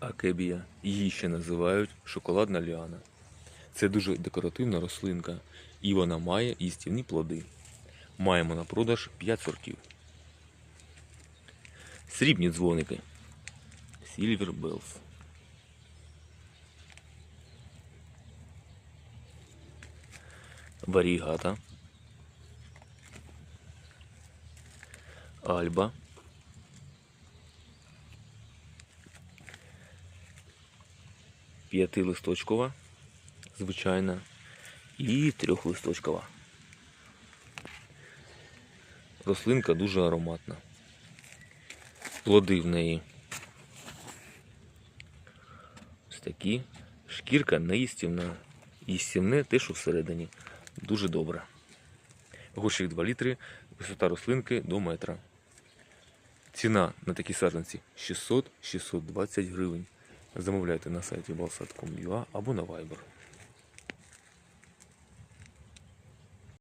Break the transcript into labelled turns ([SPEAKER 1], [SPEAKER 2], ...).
[SPEAKER 1] акебія. Її ще називають шоколадна ліана. Це дуже декоративна рослинка, і вона має їстівні плоди. Маємо на продаж 5 сортів. Срібні дзвоники. Silver Bells. Варігата. Альба. П'ятилисточкова, звичайна, і трьохлисточкова. Рослинка дуже ароматна. Плоди в неї ось такі. Шкірка неїстівна. Їстівне те, що всередині. Дуже добре. Горщик 2 літри, висота рослинки до метра. Ціна на такі саджанці 600-620 гривень. Замовляйте на сайті balsat.com.ua або на Viber.